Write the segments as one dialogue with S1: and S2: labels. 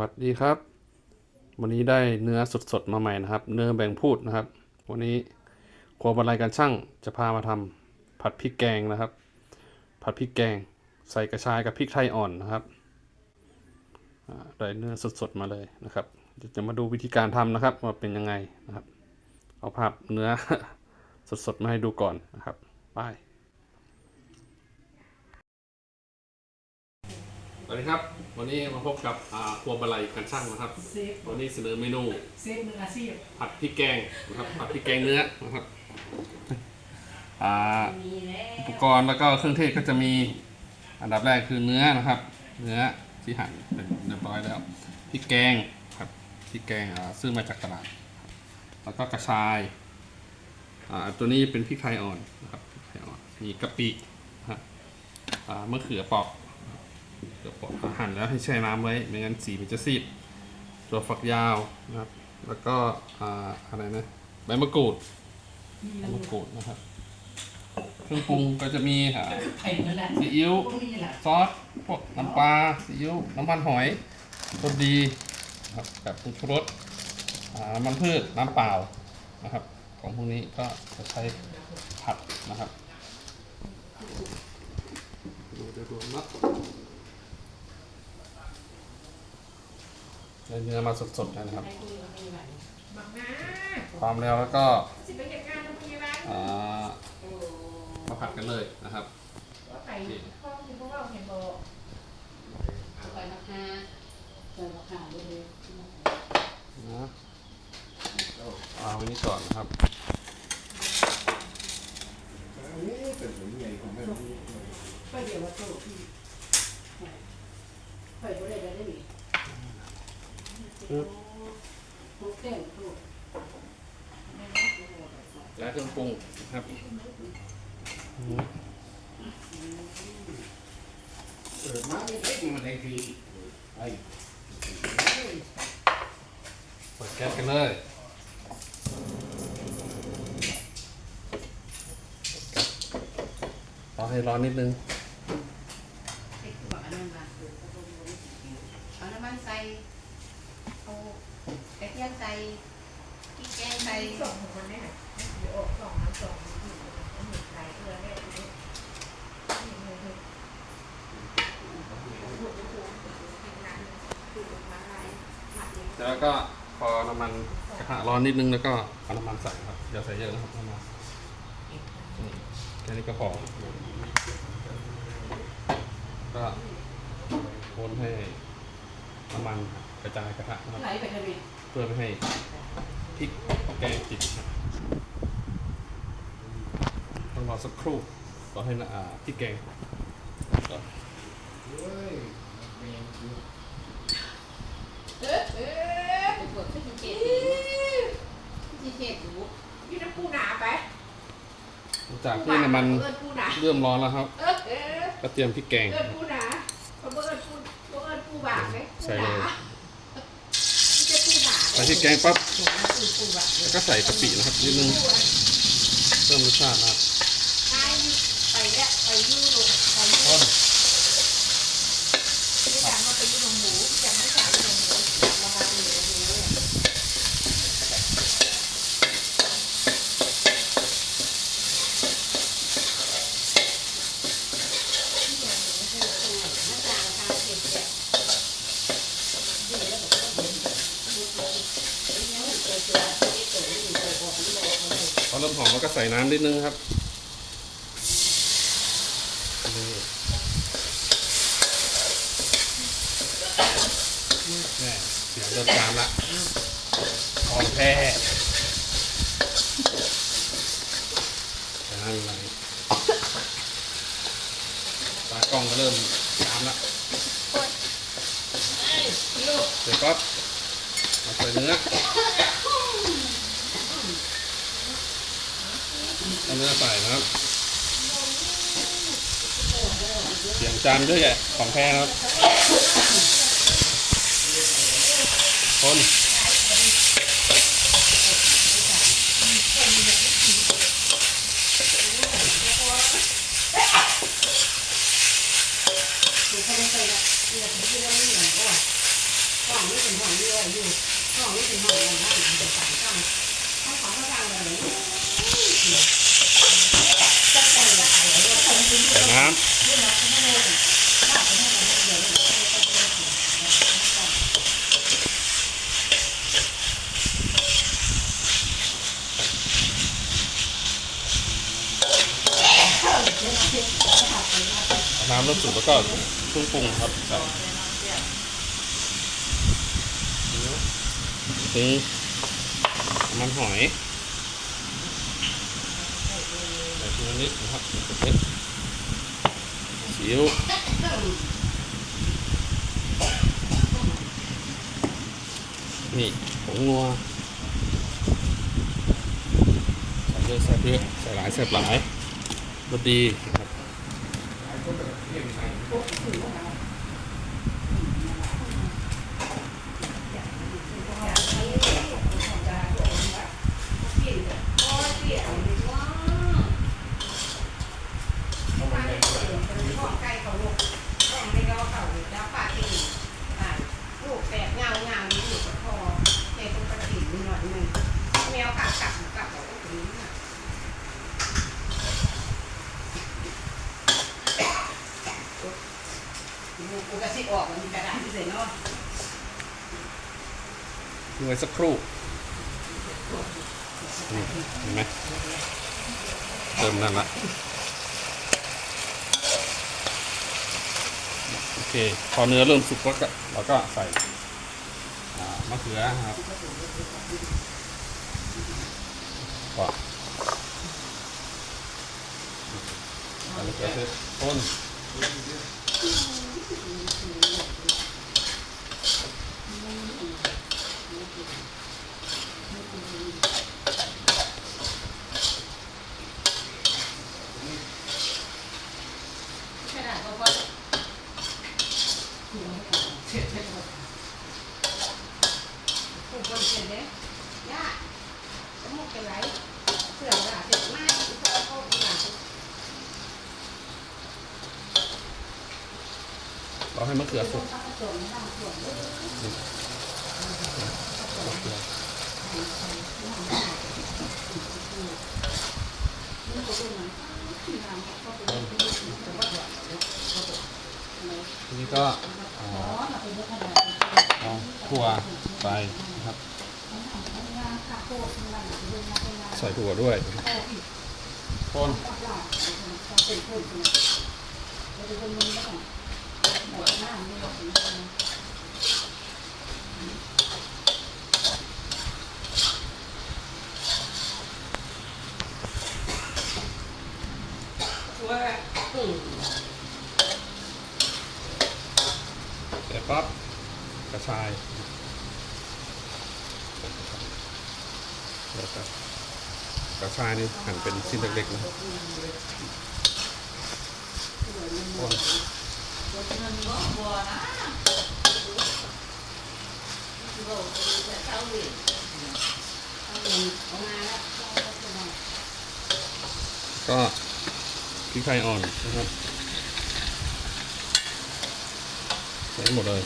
S1: วัสดีครับ วันนี้ได้เนื้อสดๆมาใหม่นะครับ เนื้อแบ่งพูดนะครับ วันนี้ครัวบรรลัยการช่างจะพามาทำผัดพริกแกงนะครับ ผัดพริกแกง ใส่กระชายกับพริกไทยอ่อนนะครับได้เนื้อสดๆมาเลยนะครับจะมาดูวิธีการทำนะครับว่าเป็นยังไงนะครับ เอาภาพเนื้อสดๆมาให้ดูก่อนนะครับไป วัสดีครับ วันนี้มาพบกับอ่าครัวบรรลัยการช่างนะครับ
S2: เซฟ
S1: วันนี้เสนอเมนู
S2: เซฟมืออาชีพ
S1: ผัดพริกแกงนะครับ ผัดพริกแกงเนื้อนะครับอ่า
S2: มีแล้ว
S1: อุปกรณ์แล้วก็เครื่องเทศก็จะมีอันดับแรกคือเนื้อนะครับ เนื้อที่หั่นเป็นเรียบร้อยแล้วพริกแกงครับพริกแกงอ่าซื้อมาจากตลาด แล้วก็กระชายอ่าตัวนี้เป็นพริกไทยอ่อนนะครับพริกไทยอ่อนมีกะปินะครับอ่ามะเขือเปอก หั่นแล้วให้แช่น้ำไว้ไม่งั้นสีมันจะซีดตัวฝักยาวนะครับ แล้วก็อ่าอะไรนะใบมะกรูด
S2: มี
S1: ใบ
S2: แล้ว
S1: มะกรูดนะครับเครื่องปรุงก็จะมีอ่า
S2: ไผ่นั่นแหละ
S1: ซีอิ๊ว
S2: พวกนี้แหละ
S1: ซอสพวกน้ำปลาซีอิ๊วน้ำมันหอยรสดีนะครับแบบปรุงชูรสอ่าน้ำมันพืชน้ำเปล่านะครับ ของพวกนี้ก็จะใช้ผัดนะครับดูเดี๋ยวดูนะ ได้เนื้อมาสดๆเลยนะครับ
S3: บักนะ
S1: ความแล้วแล้วก็
S3: สิไปเก็บงานโรงพยาบาล
S1: อ่ามาผัดกันเลยนะครับ
S3: ว่าไปห้องที่พวกเราเห็นบอก
S2: ไปราคาไปราคาเลย
S1: นะเอาไว้นี่ก่อนนะครับ
S2: ไปเดี๋ยวว่าโตพี่ไปบ่ได้ได้ดิโตเต็มโต
S1: และเครื่องปรุงนะครับ
S4: เออมาไม่ได้มาได้ทีไอ้
S1: เปิดแก๊สกันเลยรอให้ร้อนนิดนึง
S3: เอาน้ำมันใส่เอากระเทียมใส่ พริกแกงใส่ส่งของมันได้ไหมเดี๋ยวออกส่งน้ำส่งที่มันเห็นใส่เกลือแม่ดู
S1: แล้วก็พอน้ำมันกระทะร้อนนิดนึงแล้วก็เอาน้ำมันใส่ครับอย่าใส่เยอะนะครับน้ำมันนี่แค่นี้ก็พอก็คนให้น้ำมันกระจายกระทะนะครับ
S2: ไหลไปทะเล
S1: เพื่อไม่ให้ พริกแกงติดครับต้องรอสักครู่รอให้นะอ่าพริกแกงก่อน
S4: เอยู่
S3: เออเออ
S2: ปวดที่เจ็บที่เจ็บหู
S3: พี่น้ำปูนาไป
S1: จากที่น้ำมัน
S3: เอิญปูหนา
S1: เริ่มร้อนแล้วครับ
S3: เออเออ
S1: ก็เตรียมพริกแกง
S3: เอิญปูนาเขาเอิญปูเขาเอิญปูบางไหม
S1: ใส่เลย ใส่พริกแกงปั๊บแล้วก็ใส่กะปินะครับนิดนึงเพิ่มรสชาตินะครับ
S3: ไปแล้วไปยูโรไปยูโร
S1: ต้น
S3: ไม่จำว่าไปยูโรหมูจำไม่ขายยูโรหมูจำมาบางยูโรหมู
S1: พอเริ่มหอม แล้วก็ใส่น้ำนิดนึงครับนี่แม่เสียงเริ่มตามละอ่อนแพ้น้ำไหลตากล้องก็เริ่มตามละเสร็จปั๊บมาใส่เนื้อ เอาเนื้อใส่นะครับ เสียงจานด้วยแหละของแพ้ครับ คน
S2: เขาไม่ไปละเดี๋ยวที่เราไม่เหมือนก่อนก่อน อยู่ห้องนี้เป็นห้องอะไรบ้างเป็นสามช่องห้องของพระรามอะไรนี่จะแต่งแบบอะไรก็คงเป็น
S1: ใส่น้
S2: เรื่องของพระองค์ว่าเป็ นให้เราเดี๋ยวเราำ
S1: น้ำเริ่มสุกแล้วก็เครื่องปรุงครับใส่ถึงน้ำมันหอยใส่ทีละนิดนะครับเผ็ดซี อิ๊วนี่ผงนัวใส่เยอะใส่เยอะใส่หลายใส่หลายรสดีนะครับ
S5: ไก่เขาลูกต้องไม่รอเขาจ้าป้าตีลูกแตกเงาเงาอยู่กับคอในตรงกระถิ่นหน่อยนึงแมวขากัดกัดบอกว่าถึงน่ะ
S2: กูกระซิออกมันมีกระดาษที่ใส่เนาะ
S1: ดูไว้สักครู่นี่เห็นไหมเติมนั่นละโอเค พอเนื้อเริ่มสุกแล้วก็เราก็ใส่มะเขือครับก็ใส่มะเขือเทศต้น
S2: แค่นั้นก็พอเสร็จแล้ว
S5: ผู้คนเสร็จแล้วย่าสมุกเป็นไรเสื่อมละเสร็จมากอีกคนเขาอีกหลัง
S1: เราให้มะเขือสุกทีนี้ก็เอาถั่วไปนะครับใส่ถั่วด้วยคน
S2: ว่าอืม
S1: เสร็จปั๊บกระชายแล้วก็กระชายนี่หั่นเป็นชิ้นเล็กๆนะค
S2: น ก็บัวนะบัวจะเท่าดิเอาเงินเอามาแล้ว
S1: ก็พริกไทยอ่อนนะครับใส่หมดเลย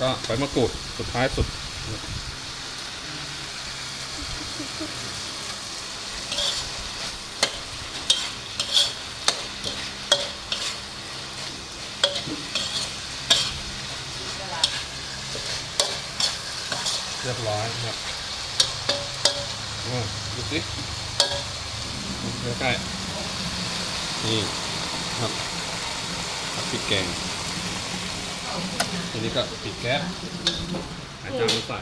S1: ก็ใบมะกรูดสุดท้ายสุด เรียบร้อยครับอ่าดูสิใกล้ๆนี่ครับครับพริกแกง ทีนี้ก็ปิดแก๊สหาจานมาใส่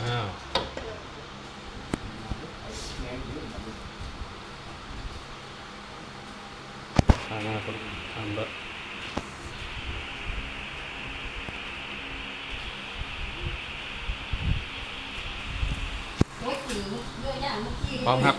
S1: อ้าว ทางห น้าคนทำรถ
S2: โอ้ยจริงเยอะอย่างเมื่อกี้
S1: พร้อมครับ